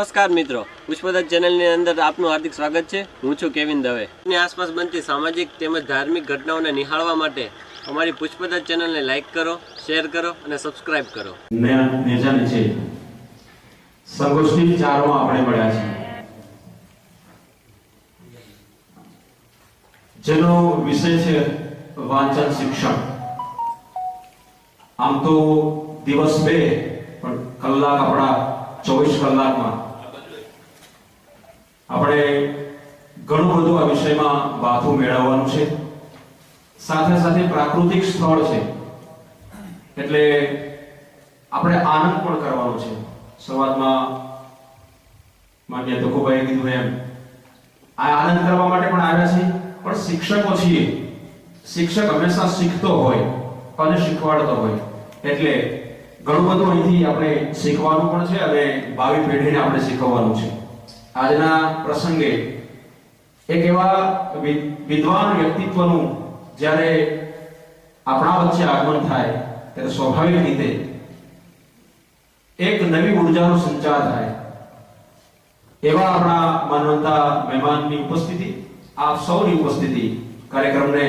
નમસ્કાર મિત્રો. પુષ્પદત્ત ચેનલની અંદર આપનું હાર્દિક સ્વાગત છે. હું છું કેવિન દવે. ની આસપાસ બનતી સામાજિક તેમજ ધાર્મિક ઘટનાઓને નિહાળવા માટે અમારી પુષ્પદત્ત ચેનલને લાઈક કરો, શેર કરો અને સબસ્ક્રાઇબ કરો. સંગોષ્ઠી ચારમાં આપણે મળ્યા છે. જેનો વિષય છે વાંચન શિક્ષણ. આમ તો દિવસ બે, પણ કલાક આપણા ચોવીસ કલાકમાં આપણે ઘણું બધું આ વિષયમાં વાતું મેળવવાનું છે. સાથે સાથે પ્રાકૃતિક સ્થળ છે. એટલે આપણે આનંદ પણ કરવાનો છે. શરૂઆતમાં માન્ય તકોભાઈએ કીધું એમ, આ આનંદ કરવા માટે પણ આવ્યા છે પણ શિક્ષકો છીએ. શિક્ષક હંમેશા શીખતો હોય, અને શીખવાડતો હોય. એટલે ઘણું બધું અહીંથી આપણે શીખવાનું પણ છે અને ભાવિ પેઢીને આપણે શીખવવાનું છે. આજના પ્રસંગે એક એવા વિદ્વાન વ્યક્તિત્વનું જ્યારે આપણા વચ્ચે આગમન થાય, ત્યારે સ્વાભાવિક રીતે એક નવી ઉર્જાનો સંચાર થાય. એવા આપણા માનવતા મહેમાનની ઉપસ્થિતિ, આપ સૌની ઉપસ્થિતિ કાર્યક્રમને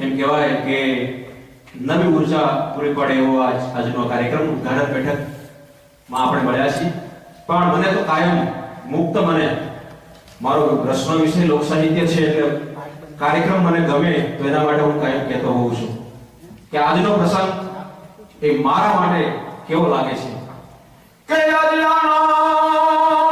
એમ કહેવાય કે નવી ઊર્જા પૂરી પડે એવો આજ, આજનો કાર્યક્રમ ઉદ્ઘાટન બેઠકમાં આપણે મળ્યા છીએ. પણ મને તો કાયમ મુક્ત મને મારો પ્રશ્ન વિષય લોક સાહિત્ય છે એટલે કાર્યક્રમ મને ગમે તો એના માટે હું કાયમ કહેતો હોઉં છું. કે આજનો પ્રસંગ એ મારા માટે કેવો લાગે છે? કે અજ્ઞાના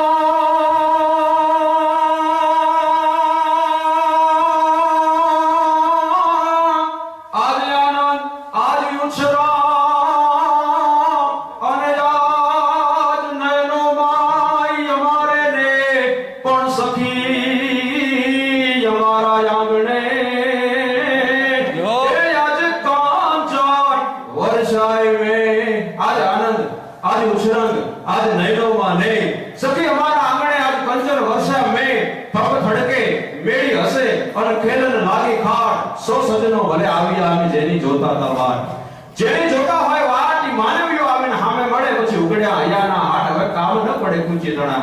જોતા તલવાર જેની જોતા હોય વાટી માનવીઓ આવીને સામે મળે પછી ઉગડ્યા હૈયાના હાટ હવે કામ ન પડે કુંચી તણા.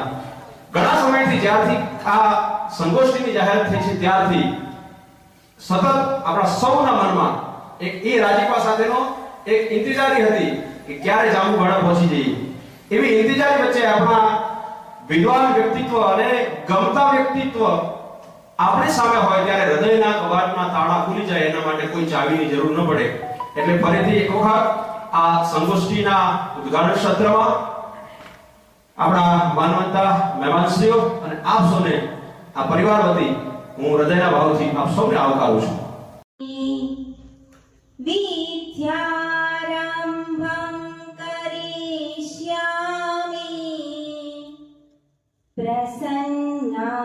ઘણા સમયથી જ્યારથી આ સંગોષ્ઠીની જાહેરાત થઈ છે, ત્યારથી સતત આપણા સૌના મનમાં એક એ રાજીપા સાથેનો એક ઇંતજારી હતી કે ક્યારે જાંબુઘોડા પહોંચી જઈએ. એવી ઇંતજારી વચ્ચે આપણા વિદ્વાન વ્યક્તિત્વ અને ગમતા વ્યક્તિત્વ આપણે સામે હોય ત્યારે હૃદયના કવાટના તાળા ખુલી જાય એના માટે કોઈ ચાવીની જરૂર ન પડે. એટલે ફરીથી એક વખત આ સંગોષ્ઠીના ઉદ્ઘાટન સત્રમાં આપણા માનવતા મહેમાનશ્રીઓ અને આપ સૌને આ પરિવાર વતી હું હૃદયના ભાવથી આપ સૌને આવકારું છું. વિદ્યારંભં કરીષ્યામિ પ્રસન્ના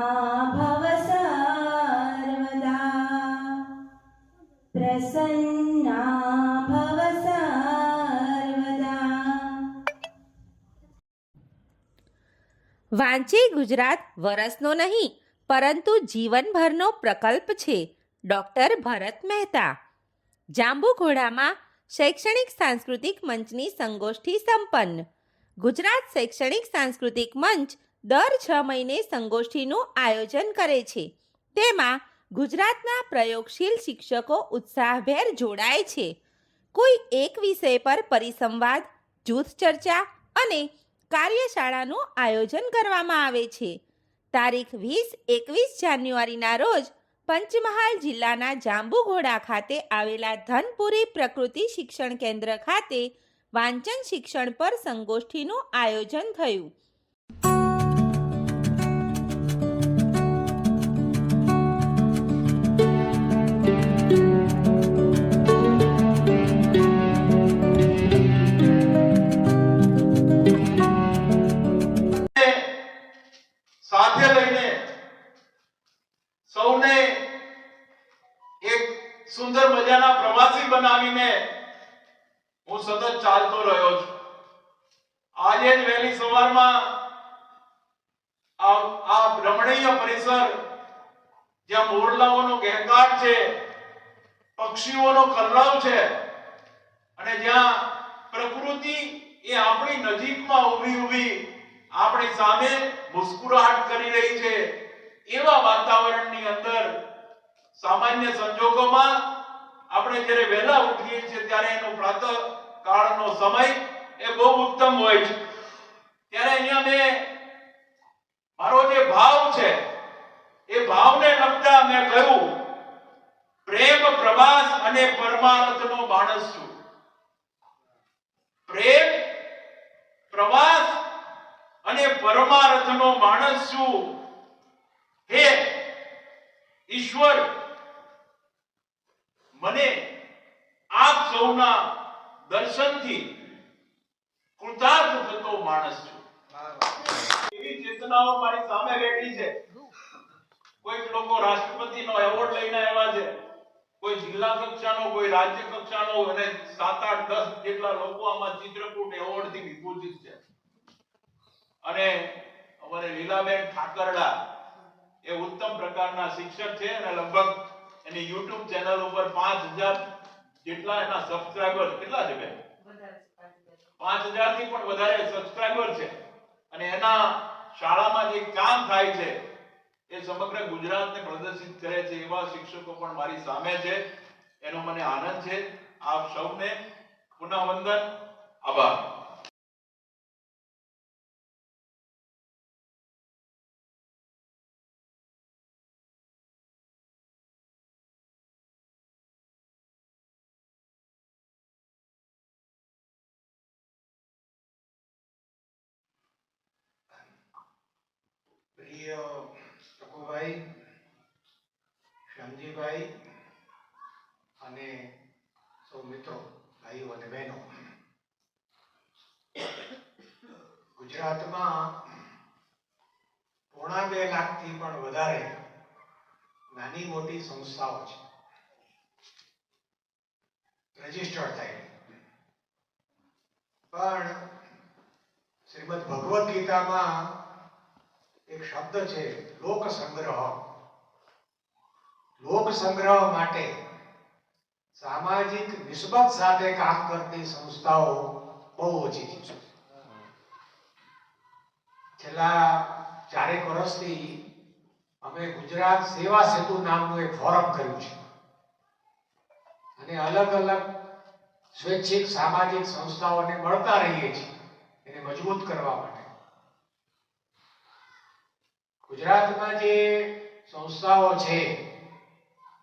વાંચે ગુજરાત વરસનો નહીં, પરંતુ જીવનભરનો પ્રકલ્પ છે. ડૉક્ટર ભરત મહેતા. જાંબુઘોડામાં શૈક્ષણિક સાંસ્કૃતિક મંચની સંગોષ્ઠી સંપન્ન. ગુજરાત શૈક્ષણિક સાંસ્કૃતિક મંચ દર છ મહિને સંગોષ્ઠીનું આયોજન કરે છે. તેમાં ગુજરાતના પ્રયોગશીલ શિક્ષકો ઉત્સાહભેર જોડાય છે. કોઈ એક વિષય પર પરિસંવાદ, જૂથ ચર્ચા અને કાર્યશાળાનું આયોજન કરવામાં આવે છે. તારીખ વીસ એકવીસ જાન્યુઆરીના રોજ પંચમહાલ જિલ્લાના જાંબુઘોડા ખાતે આવેલા ધનપુરી પ્રકૃતિ શિક્ષણ કેન્દ્ર ખાતે વાંચન શિક્ષણ પર સંગોષ્ઠીનું આયોજન થયું. આ રમણીય પરિસર, જ્યાં મોરલાઓનો ગહેકાટ છે, પક્ષીઓનો કલરવ છે, અને જ્યાં પ્રકૃતિ એ આપણી નજીકમાં ઊભી ઊભી આપણી સામે મુસ્કુરાહટ કરી રહી છે, એવા વાતાવરણની અંદર સામાન્ય સંજોગોમાં આપણે જ્યારે વહેલા ઉઠીએ છીએ ત્યારે એનો પ્રાતઃ કાળનો સમય એ બહુ ઉત્તમ હોય છે. ત્યારે અહીંયા મેં મારો જે ભાવ છે, એ ભાવને લગતા મેં કહ્યું, પ્રેમ પ્રવાસ અને પરમાર્થનો માણસ છું. પ્રેમ, પ્રવાસ અને પરમાર્થનો માણસ છું. હે ઈશ્વર, મને આપ સૌના દર્શનથી કૃતાર્થ થતો માણસ છું. ચેતનાઓ મારી સામે બેઠી છે. કોઈક લોકો રાષ્ટ્રપતિનો એવોર્ડ લઈને આવ્યા છે. કોઈ જિલ્લા કક્ષાનો કોઈ રાજ્ય કક્ષાનો અને સાત આઠ દસ જેટલા લોકો આમાં ચિત્રકૂટ એવોર્ડથી વિભૂષિત છે. અને અમારે લીલાબેન ઠાકરડા એ ઉત્તમ પ્રકારના શિક્ષક છે અને લગભગ એની યુટ્યુબ ચેનલ ઉપર પાંચ હજાર જેટલા એના સબસ્ક્રાઇબર કેટલા છે પાંચ હજાર. થી પણ વધારે સબસ્ક્રાઇબર છે. અને એના શાળામાં જે કામ થાય છે, એ સમગ્ર ગુજરાતને પ્રદર્શિત કરે છે, એવા શિક્ષકો પણ મારી સામે છે. એનો મને આનંદ છે. આપ સૌને પુનઃ વંદન આભાર. પ્રિય ટકોભાઈ શ્યામજીભાઈ અને સૌ મિત્રો, ભાઈઓ અને બહેનો. ગુજરાતમાં પોણા બે લાખથી પણ વધારે નાની મોટી સંસ્થાઓ છે. રજીસ્ટર્ડ થયેલી પણ શ્રીમદ ભગવદ્ ગીતામાં એક શબ્દ છે લોક સંગ્રહ લોક સંગ્રહ માટે સામાજિક નિસ્બત સાથે કામ કરતી સંસ્થાઓ બહુ ઓછી છે. છેલ્લા ચારેક વર્ષથી અમે ગુજરાત સેવા સેતુ નામનું એક ફોરમ કર્યું છે. અને અલગ અલગ સ્વૈચ્છિક સામાજિક સંસ્થાઓને મળતા રહીએ છીએ, એને મજબૂત કરવા માટે. ગુજરાતમાં જે સંસ્થાઓ છે,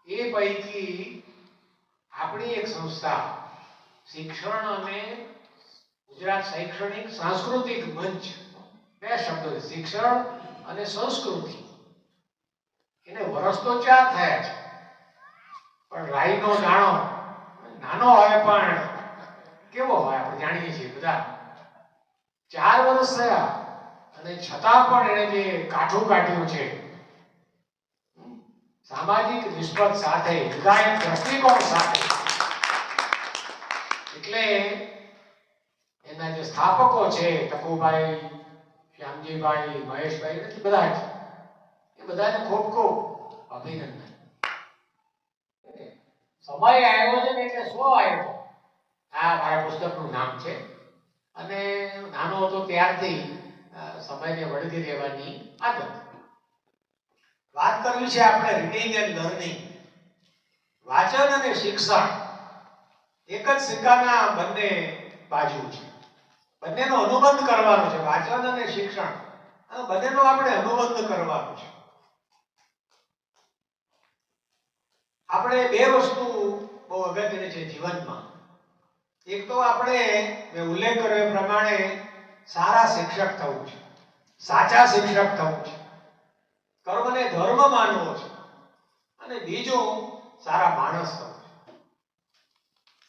એ પૈકી આપણી એક સંસ્થા, શિક્ષણ અને ગુજરાત શૈક્ષણિક સાંસ્કૃતિક મંચ, બે શબ્દો શિક્ષણ અને સંસ્કૃતિ. એને વર્ષ તો ચાર થયા છે, પણ રાઈનો દાણો નાનો હોય પણ કેવો હોય આપણે જાણીએ છીએ બધા. ચાર વર્ષ થયા અને છતાં પણ એણે જે કાઠું કાઢ્યું છે સામાજિક નિસ્બત સાથે વિધાયક દ્રષ્ટિકોણ સાથે, એટલે એના જે સ્થાપકો છે, ટકુભાઈ, શ્યામજીભાઈ, મહેશભાઈ નથી બધા જ, એ બધાને ખૂબ ખૂબ અભિનંદન. સમય આવ્યો છે ને એટલે શું આવ્યો? આ મારા પુસ્તકનું નામ છે. અને નાનો હતો ત્યારથી સમયને વળગી રહેવાની આદત. વાત કરવી છે આપણે રીડિંગ એન્ડ લર્નિંગ વાંચન અને શિક્ષણ એક જ સિક્કાના બંને બાજુ છે. બંનેનો અનુબંધ કરવાનો છે, વાંચન અને શિક્ષણ. આ બંનેનો આપણે અનુબંધ કરવાનો છે. આપણે બે વસ્તુ બહુ અગત્યની છે જીવનમાં. એક તો આપણે મેં ઉલ્લેખ કર્યો એ પ્રમાણે સારા શિક્ષક થવું છે. સાચા શિક્ષક થવું છે. કર્મને ધર્મ માનવો છે. અને બીજો સારા માણસ થવું છે.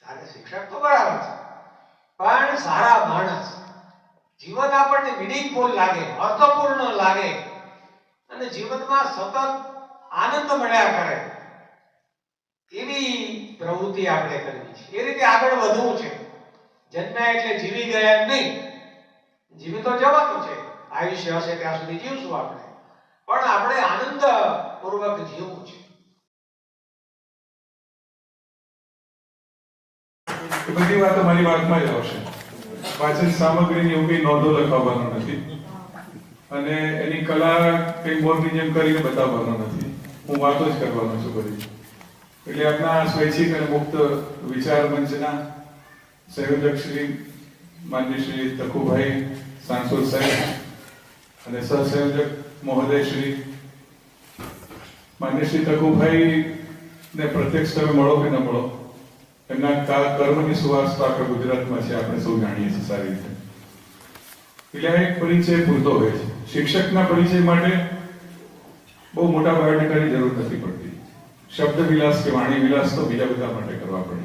સારા શિક્ષક તો બરાબર છે. પણ સારા માણસ જીવન આપણને મિનિંગફુલ લાગે, અર્થપૂર્ણ લાગે. અને જીવનમાં સતત આનંદ મળ્યા કરે. એવી પ્રવૃત્તિ આપણે કરવી છે. એ રીતે આગળ વધવું છે. જન્મ્યા એટલે જીવી ગયા નહીં. જીવી તો જવાનું છે. આયુષ્ય હશે ત્યાં સુધી જીવશું આપણે. પણ આપણે આનંદ પૂર્વક જીવવું છે. બધી વાત મારી વાતમાં જ આવશે. પાછળ સામગ્રીની એવું કઈ નોંધો લખાવવાનું નથી. અને એની કલા કઈ બોર્ડની જેમ કરીને બતાવવાનો નથી. હું વાતો જ કરવાનો છું બધી. એટલે આપણા સ્વૈચ્છિક અને મુક્ત વિચાર મંચના સંયોજક શ્રી માન્ય શ્રી તકુભાઈ સાંસદ સાહેબ અને સહસંયોજક મહોદય શ્રી માન્ય શ્રી તકુભાઈ ને પ્રત્યક્ષ તમે મળો કે ન મળો? એમના કર્મની સુવાસ તો આખા ગુજરાતમાં છે, આપણે સૌ જાણીએ છીએ સારી રીતે. એટલે એક પરિચય પૂરતો હોય છે. શિક્ષકના પરિચય માટે બહુ મોટા બાયોડેટાની જરૂર નથી પડતી. શબ્દ વિલાસ કે વાણી વિલાસ તો બીજા બધા માટે કરવા પડે.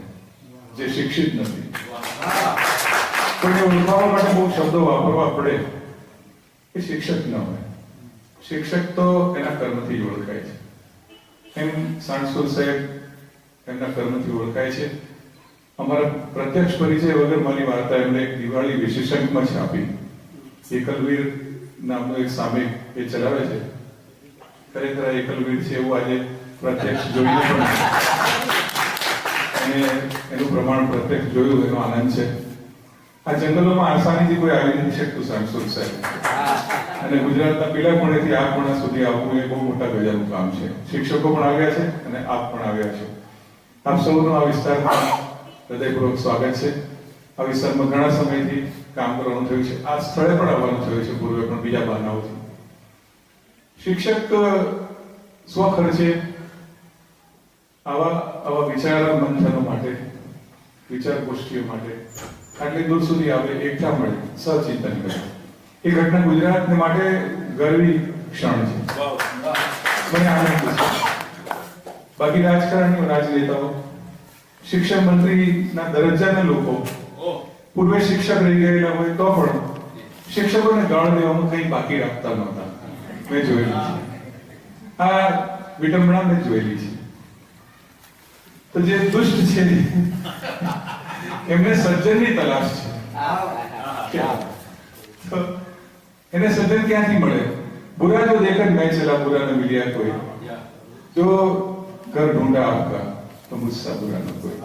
જે શિક્ષિત નથી. કોઈને ઓળખાવા માટે બહુ શબ્દો વાપરવા પડે. એ શિક્ષક ન હોય. શિક્ષક તો એના કર્મથી જ ઓળખાય છે. એમ સાણસુર સાહેબ એમના કર્મથી ઓળખાય છે. અમારા પ્રત્યક્ષ પરિચય વગર મારી વાર્તા એમણે એક દિવાળી વિશેષકમાં છાપી એકલવીર નામનું એક સામયિક એ ચલાવે છે. ખરેખર એકલવીર છે એવું આજે પ્રત્યક્ષ જોઈને પણ અને એનું પ્રમાણ પ્રત્યક્ષ જોયું, એનો આનંદ છે. આ જંગલોમાં આસાનીથી કોઈ આવી નથી શકતું સાંસુર સાહેબ. અને ગુજરાતના પેલા ખૂણેથી આ ખૂણા સુધી આવવું એ બહુ મોટા ગજાનું કામ છે. શિક્ષકો પણ આવ્યા છે અને આપ પણ આવ્યા છો. આપ સૌનું આ વિસ્તારમાં હૃદયપૂર્વક સ્વાગત છે. આ વિસ્તારમાં ઘણા સમયથી કામ કરવાનું થયું છે. આ સ્થળે પણ આવવાનું થયું છે પૂર્વે પણ બીજા બહાનાઓથી. શિક્ષક સ્વખર્ચે આવા આવા વિચાર મંથનો માટે વિચાર ગોષ્ઠીઓ માટે આટલી દૂર સુધી આવે એકઠા મળે સચિંતન કરે એ ઘટના ગુજરાતને માટે ગર્વી ક્ષણ છે. મને આનંદ છે. બાકી રાજકારણીઓ રાજનેતાઓ શિક્ષણ મંત્રીના દરજ્જાના લોકો પૂર્વે શિક્ષક રહી ગયેલા હોય તો પણ શિક્ષકોને ગાળ દેવાનું કંઈ બાકી રાખતા નહોતા. મેં જોયેલું છે. આ વિડંબના મેં જોયેલી છે. તો જે દુષ્ટ છે એમને સજ્જનની તલાશ છે. એને સજન ક્યાંથી મળે? બુરા જો દેખન મેં ચલા બુરા ન મિલ્યા કોઈ. જો ઘર ઢૂંઢા આપકા તો મુસ્સા બુરા ન કોઈ.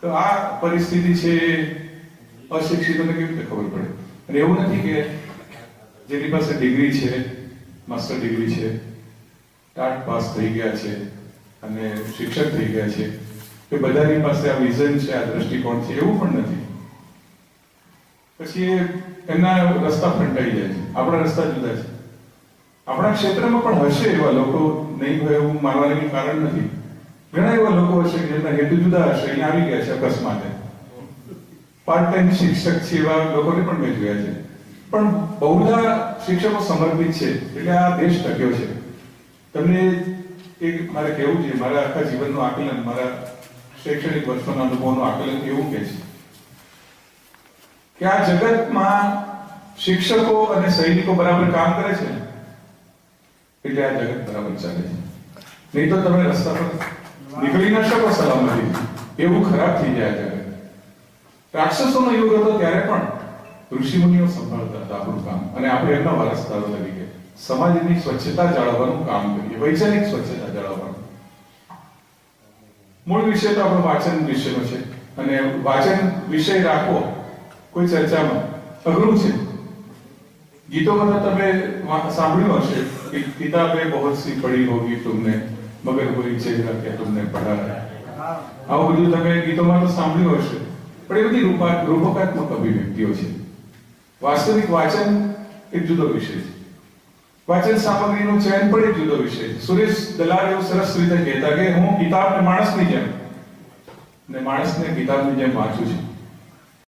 તો આ પરિસ્થિતિ છે અશિક્ષિતોને કેવી રીતે ખબર પડે? અને એવું નથી કે જેની પાસે ડિગ્રી છે માસ્ટર ડિગ્રી છે ટાટ પાસ થઈ ગયા છે, અને શિક્ષક થઈ ગયા છે કે બધાની પાસે આ વિઝન છે, આ દ્રષ્ટિકોણ છે, એવું પણ નથી. પછી એમના રસ્તા ફંટાઈ જાય છે. આપણા રસ્તા જુદા છે. આપણા ક્ષેત્રમાં પણ હશે એવા લોકો. નહીં હોય એવું માનવાનું કારણ નથી. ઘણા એવા લોકો હશે કે જેમના હેતુ જુદા હશે, અહીંયા આવી ગયા છે અકસ્માતે. પાર્ટ ટાઈમ શિક્ષક છે એવા લોકોને પણ મેં જોયા છે. પણ બહુધા શિક્ષકો સમર્પિત છે. એટલે આ દેશ ટક્યો છે. તમને એક મારે કહેવું છે, મારા આખા જીવનનું આકલન, મારા શૈક્ષણિક વર્ષોના અનુભવનું આકલન એવું કહે છે. કે આ જગતમાં શિક્ષકો અને સૈનિકો બરાબર કામ કરે છે? એટલે આ જગત બરાબર ચાલે છે. નહીં તો તમે રસ્તા પર નીકળી ન શકો સલામતી. એવું ખરાબ થઈ જાય જગત. રાક્ષસોનો યુગ હતો ત્યારે પણ ઋષિમુનિઓ સંભાળતા હતા આપણું કામ. અને આપણે એમના વારસદારો તરીકે સમાજની સ્વચ્છતા જાળવવાનું કામ કરીએ. વૈચારિક સ્વચ્છતા જાળવવાનું. મૂળ વિષય તો આપણો વાચન વિષયનો છે. અને વાંચન વિષય રાખવો કોઈ ચર્ચામાં? અઘરું છે. ગીતોમાં તો તમે સાંભળ્યું હશે કે કિતાબે બહુ સી પડી હોગી તુમને, મગર કોઈ ચહેરા કે તુમને પઢા આવું બધું તમે ગીતોમાં તો સાંભળ્યું હશે, પણ એ બધી રૂપા, રૂપકાત્મક અભિવ્યક્તિઓ છે. વાસ્તવિક વાંચન એક જુદો વિષય છે. વાંચન સામગ્રીનું ચયન પણ એક જુદો વિષય છે. સુરેશ દલાલ એવું સરસ રીતે કહેતા કે હું કિતાબને માણસની જેમ, ને માણસને કિતાબની જેમ વાંચું છું.